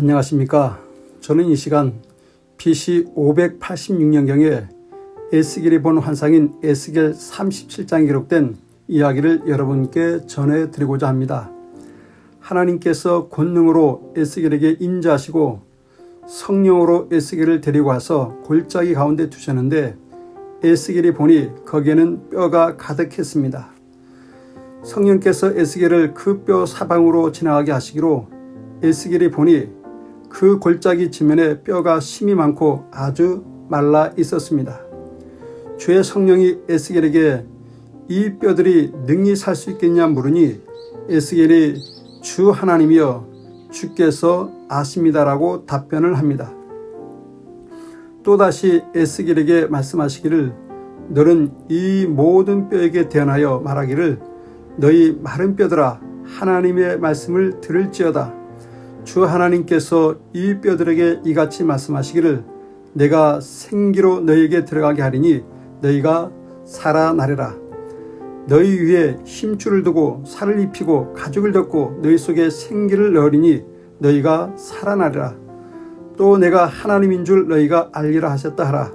안녕하십니까. 저는 이 시간 BC 586년경에 에스겔이 본 환상인 에스겔 37장에 기록된 이야기를 여러분께 전해드리고자 합니다. 하나님께서 권능으로 에스겔에게 인자하시고 성령으로 에스겔을 데리고 와서 골짜기 가운데 두셨는데 에스겔이 보니 거기에는 뼈가 가득했습니다. 성령께서 에스겔을 그 뼈 사방으로 지나가게 하시기로 에스겔이 보니 그 골짜기 지면에 뼈가 심이 많고 아주 말라 있었습니다. 주의 성령이 에스겔에게 이 뼈들이 능히 살 수 있겠냐 물으니 에스겔이 주 하나님이여 주께서 아십니다라고 답변을 합니다. 또다시 에스겔에게 말씀하시기를 너는 이 모든 뼈에게 대하여 말하기를 너희 마른 뼈들아 하나님의 말씀을 들을지어다 주 하나님께서 이 뼈들에게 이같이 말씀하시기를 내가 생기로 너희에게 들어가게 하리니 너희가 살아나리라. 너희 위에 힘줄을 두고 살을 입히고 가죽을 덮고 너희 속에 생기를 넣으리니 너희가 살아나리라. 또 내가 하나님인 줄 너희가 알리라 하셨다 하라.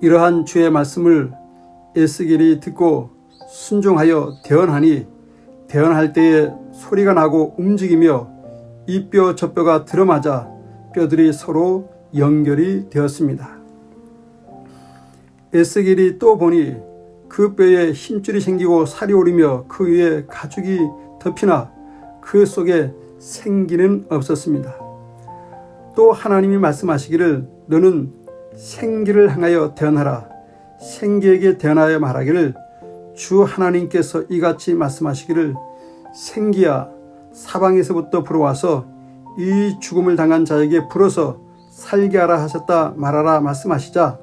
이러한 주의 말씀을 에스겔이 듣고 순종하여 대언하니 대언할 때에 소리가 나고 움직이며 이 뼈 저 뼈가 들어맞아 뼈들이 서로 연결이 되었습니다. 에스겔이 또 보니 그 뼈에 힘줄이 생기고 살이 오르며 그 위에 가죽이 덮이나 그 속에 생기는 없었습니다. 또 하나님이 말씀하시기를 너는 생기를 향하여 대언하라 생기에게 대언하여 말하기를 주 하나님께서 이같이 말씀하시기를 생기야 사방에서부터 불어와서 이 죽음을 당한 자에게 불어서 살게 하라 하셨다 말하라 말씀하시자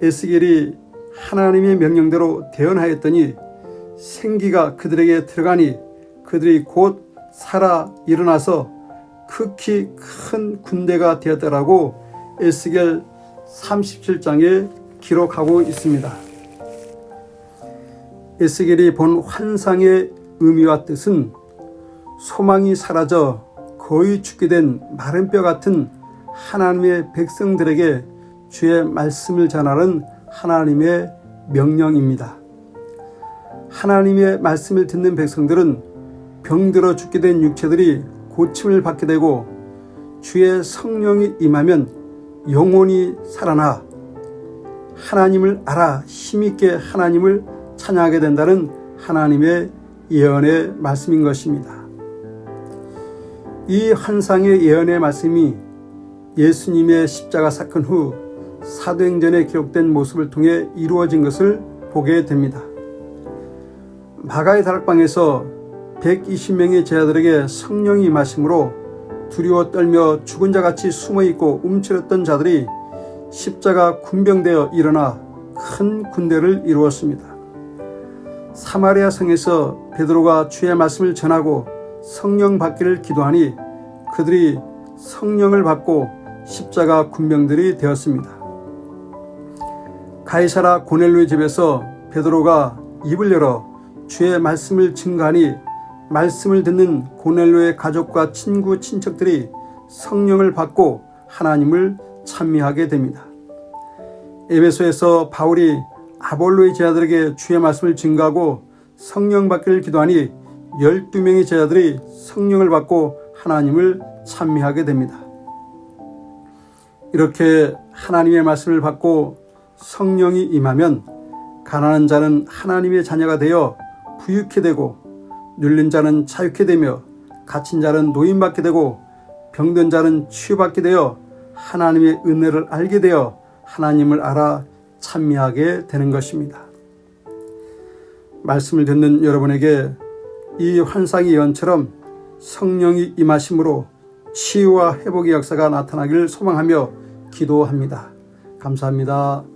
에스겔이 하나님의 명령대로 대언하였더니 생기가 그들에게 들어가니 그들이 곧 살아 일어나서 극히 큰 군대가 되었더라고 에스겔 37장에 기록하고 있습니다. 에스겔이 본 환상의 의미와 뜻은 소망이 사라져 거의 죽게 된 마른 뼈 같은 하나님의 백성들에게 주의 말씀을 전하는 하나님의 명령입니다. 하나님의 말씀을 듣는 백성들은 병들어 죽게 된 육체들이 고침을 받게 되고 주의 성령이 임하면 영혼이 살아나 하나님을 알아 힘있게 하나님을 찬양하게 된다는 하나님의 예언의 말씀인 것입니다. 이 환상의 예언의 말씀이 예수님의 십자가 사건 후 사도행전에 기록된 모습을 통해 이루어진 것을 보게 됩니다. 마가의 다락방에서 120명의 제자들에게 성령이 임하심으로 두려워 떨며 죽은 자같이 숨어 있고 움츠렸던 자들이 십자가 군병되어 일어나 큰 군대를 이루었습니다. 사마리아 성에서 베드로가 주의 말씀을 전하고 성령 받기를 기도하니 그들이 성령을 받고 십자가 군병들이 되었습니다. 가이사라 고넬로의 집에서 베드로가 입을 열어 주의 말씀을 증가하니 말씀을 듣는 고넬로의 가족과 친구 친척들이 성령을 받고 하나님을 찬미하게 됩니다. 에베소에서 바울이 아볼로의 제자들에게 주의 말씀을 증가하고 성령 받기를 기도하니 12명의 제자들이 성령을 받고 하나님을 찬미하게 됩니다. 이렇게 하나님의 말씀을 받고 성령이 임하면 가난한 자는 하나님의 자녀가 되어 부유케 되고 눌린 자는 자유케 되며 갇힌 자는 노인받게 되고 병든 자는 치유받게 되어 하나님의 은혜를 알게 되어 하나님을 알아 찬미하게 되는 것입니다. 말씀을 듣는 여러분에게 이 환상의 예언처럼 성령이 임하심으로 치유와 회복의 역사가 나타나기를 소망하며 기도합니다. 감사합니다.